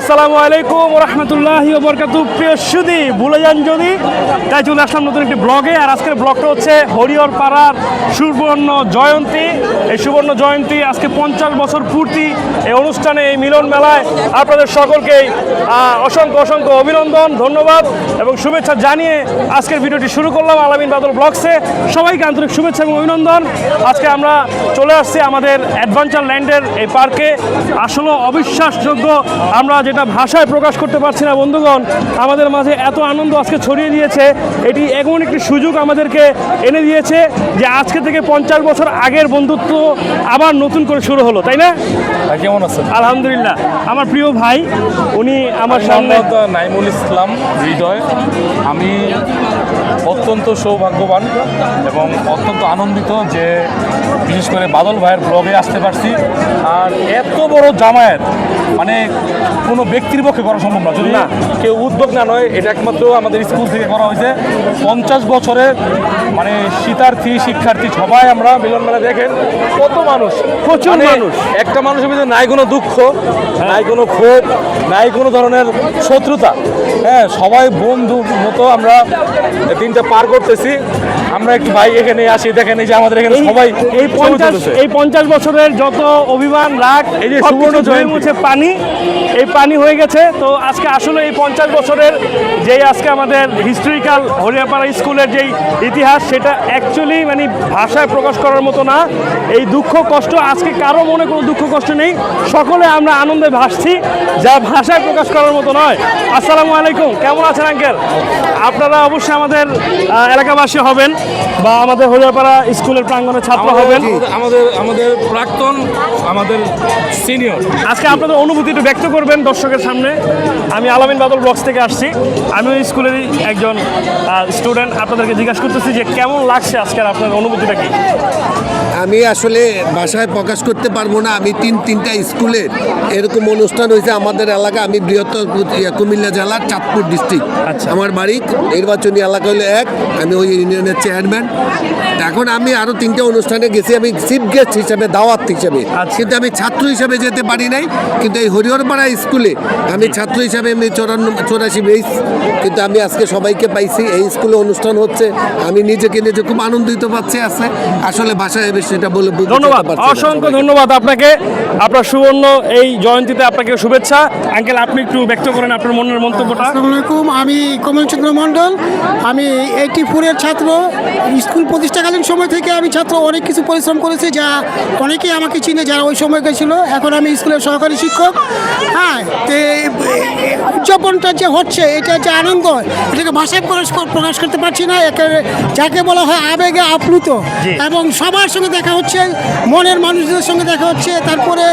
আসসালামু আলাইকুম রহমতুল্লাহি বরকাতু প্রিয় সুদি ভুলে যান যদি। তাই চলে আসলাম নতুন একটি ব্লগে। আর আজকের ব্লগটা হচ্ছে হরিহর পাড়ার সুবর্ণ জয়ন্তী। এই সুবর্ণ জয়ন্তী আজকে পঞ্চাশ বছর পূর্তি এই অনুষ্ঠানে এই মিলন মেলায়। আপনাদের সকলকেই আহ, অসংখ্য অসংখ্য অভিনন্দন ধন্যবাদ এবং শুভেচ্ছা জানিয়ে আজকের ভিডিওটি শুরু করলাম আলামিন বাদল ব্লগসে। সবাইকে আন্তরিক শুভেচ্ছা এবং অভিনন্দন। আজকে আমরা চলে আসছি আমাদের অ্যাডভেঞ্চার ল্যান্ডের এই পার্কে। আসলে অবিশ্বাসযোগ্য আমরা যেটা ভাষায় প্রকাশ করতে পারছি না বন্ধুগণ আমাদের মাঝে এত আনন্দ আজকে ছড়িয়ে দিয়েছে। এটি এমন একটি সুযোগ আমাদেরকে এনে দিয়েছে যে আজকে থেকে পঞ্চাশ বছর আগের বন্ধুত্ব আবার নতুন করে শুরু হলো তাই না? কেমন আছেন? আলহামদুলিল্লাহ। আমার প্রিয় ভাই উনি আমার সামনে নাইমুল ইসলাম হৃদয়। আমি অত্যন্ত সৌভাগ্যবান এবং অত্যন্ত আনন্দিত যে বিশেষ করে বাদল ভাইয়ের ব্লগে আসতে পারছি। আর এত বড় জামায়াত মানে কোনো ব্যক্তির পক্ষে করা সম্ভব না। যদি না। কেউ উদ্যোগ না নয় এটা একমাত্র আমাদের স্কুল থেকে করা হয়েছে। পঞ্চাশ বছরের মানে শীতার্থী শিক্ষার্থী সবাই আমরা মিলন মেলা দেখেন কত মানুষ? প্রচুর মানে মানুষ। একটা মানুষের ভিতরে নাই কোনো দুঃখ নাই কোনো ক্ষোভ নাই কোনো ধরনের শত্রুতা। হ্যাঁ সবাই বন্ধু মতো আমরা দিনটা পার করতেছি। আমরা একটু ভাই এখানে আসি দেখেন এই যে আমাদের এখানে সবাই এই পঞ্চাশ এই পঞ্চাশ বছরের যত অভিমান রাগ এই যে সুবর্ণ জয়ন্তী। মুছে পানি এই পানি হয়ে গেছে। তো আজকে আসলে এই পঞ্চাশ বছরের যেই আজকে আমাদের হিস্টোরিক্যাল হরিয়াপাড়া স্কুলের যেই ইতিহাস সেটা অ্যাকচুয়ালি মানে ভাষায় প্রকাশ করার মতো না। এই দুঃখ কষ্ট আজকে কারও মনে কোনো দুঃখ কষ্ট নেই। সকলে আমরা আনন্দে ভাসছি যা ভাষায় প্রকাশ করার মতো নয়। আসসালামু আলাইকুম কেমন আছেন আঙ্কেল আপনারা অবশ্যই আমাদের এলাকাবাসী হবেন। বা আমাদের হরিয়াপাড়া স্কুলের প্রাঙ্গণে ছাত্র হবেন। আমাদের আমাদের প্রাক্তন আমাদের সিনিয়র। আজকে আপনাদের অনুভূতি একটু ব্যক্ত করবেন দর্শকের সামনে। আমি আলামিন বাদল ব্লগস থেকে আসছি। আমি ওই স্কুলেরই একজন স্টুডেন্ট আপনাদেরকে জিজ্ঞাসা করতেছি যে কেমন লাগছে আজকের আপনার অনুভূতিটা কি? আমি আসলে ভাষায় প্রকাশ করতে পারব না। আমি তিন তিনটা স্কুলে এরকম অনুষ্ঠান হয়েছে আমাদের এলাকা। আমি বৃহত্তর কুমিল্লা জেলার চাঁদপুর ডিস্ট্রিক্ট আচ্ছা। আমার বাড়ি নির্বাচনী এলাকা হলো এক। আমি ওই ইউনিয়নের চেয়ারম্যান এখন আমি আরও তিনটা অনুষ্ঠানে গেছি আমি চিফ গেস্ট হিসেবে দাওয়াত হিসেবে। আচ্ছা। কিন্তু আমি ছাত্র হিসেবে যেতে পারি নাই কিন্তু এই হরিহরপাড়া স্কুলে আমি ছাত্র হিসাবে এমনি চৌরান্ন চৌরাশি বেস কিন্তু আমি আজকে সবাইকে পাইছি এই স্কুলে অনুষ্ঠান হচ্ছে আমি নিজেকে নিজে খুব আনন্দিত পাচ্ছি আছে আসলে ভাষায় সেটা বলে ধন্যবাদ অসংখ্য ধন্যবাদ আপনাকে আপনার সুবর্ণ এই জয়ন্তীতে আপনাকে শুভেচ্ছা। আঙ্কেল আপনি একটু ব্যক্ত করেন আপনার মনের মন্তব্যটা। আসসালামু আলাইকুম আমি কমল চন্দ্র মণ্ডল আমি এইটি ফোরের ছাত্র স্কুল প্রতিষ্ঠাকালীন সময় থেকে আমি ছাত্র, অনেক কিছু পরিশ্রম করেছি যা অনেকেই আমাকে চিনে যারা ওই সময় গেছিল। এখন আমি স্কুলের সহকারী শিক্ষক। হ্যাঁ উদযাপনটা যে হচ্ছে এটা যে আনন্দ এটাকে ভাষায় প্রকাশ কর- প্রকাশ করতে পারছি না একে যাকে বলা হয় আবেগে আপ্লুত। এবং সবার সঙ্গে দেখা হচ্ছে মনের মানুষদের সঙ্গে দেখা হচ্ছে তারপরে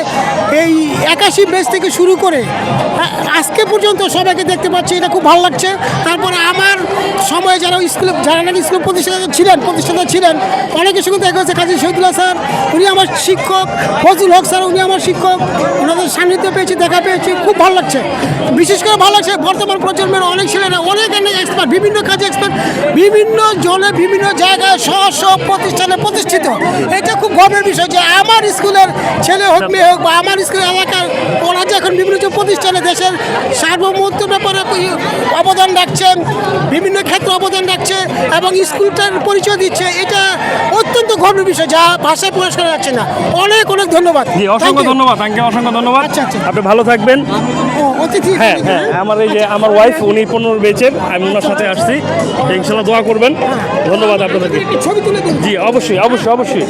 এই একাশি বেস থেকে শুরু করে আজকে পর্যন্ত সবাইকে দেখতে পাচ্ছি এটা খুব ভালো লাগছে। তারপরে আমার সময়ে যারা স্কুলে যারা নাকি স্কুল প্রতিষ্ঠাতা ছিলেন প্রতিষ্ঠাতা ছিলেন অনেকের সঙ্গে দেখা হচ্ছে কাজী শহীদুল্লাহ স্যার উনি আমার শিক্ষক ফজল হক স্যার উনি আমার শিক্ষক ওনাদের সান্নিধ্য পেয়েছি দেখা পেয়েছি খুব ভালো লাগছে। বিশেষ করে ভালো লাগছে বর্তমান প্রজন্মের অনেক ছেলেরা অনেক অনেক এক্সপার্ট বিভিন্ন কাজে এক্সপার্ট বিভিন্ন জনে বিভিন্ন জায়গায় স্ব স্ব প্রতিষ্ঠানে প্রতিষ্ঠিত। এটা খুব গর্বের বিষয় যে আমার স্কুলের ছেলে হোক মেয়ে হোক বা আমার স্কুলের এলাকার ওরা যে এখন বিভিন্ন প্রতিষ্ঠানে দেশের সার্বভৌমত্বের ব্যাপারে অবদান রাখছেন বিভিন্ন ক্ষেত্রে অবদান রাখছে এবং স্কুলটার পরিচয় দিচ্ছে এটা অত্যন্ত গর্বের বিষয় যা ভাষায় প্রকাশ করা যাচ্ছে না। অনেক অনেক ধন্যবাদ। অসংখ্য ধন্যবাদ অসংখ্য ধন্যবাদ। আচ্ছা, আচ্ছা। আপনি ভালো থাকবেন। ও, অতিথি হ্যাঁ হ্যাঁ। আমার এই যে আমার ওয়াইফ উনি পনেরো বেচেন আমি ওনার সাথে আসছি। ইনশাল্লাহ দোয়া করবেন। ধন্যবাদ আপনাদেরকে। জি অবশ্যই অবশ্যই অবশ্যই।